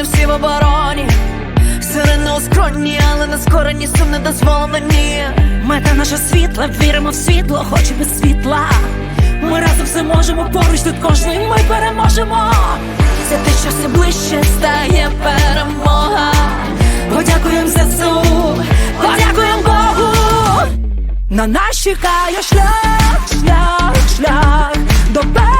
вони всі в обороні. Сирени у скроні, але не скорені сум не дозволено ні. Мета наша світла, віримо в світло, хоч без світла. Ми разом все можемо, поруч тут кожний ми переможемо. Це те, що все ближче стає перемога. Подякуємо ЗСУ, подякуємо Богу. На нас чекає шлях, шлях, шлях до перемоги.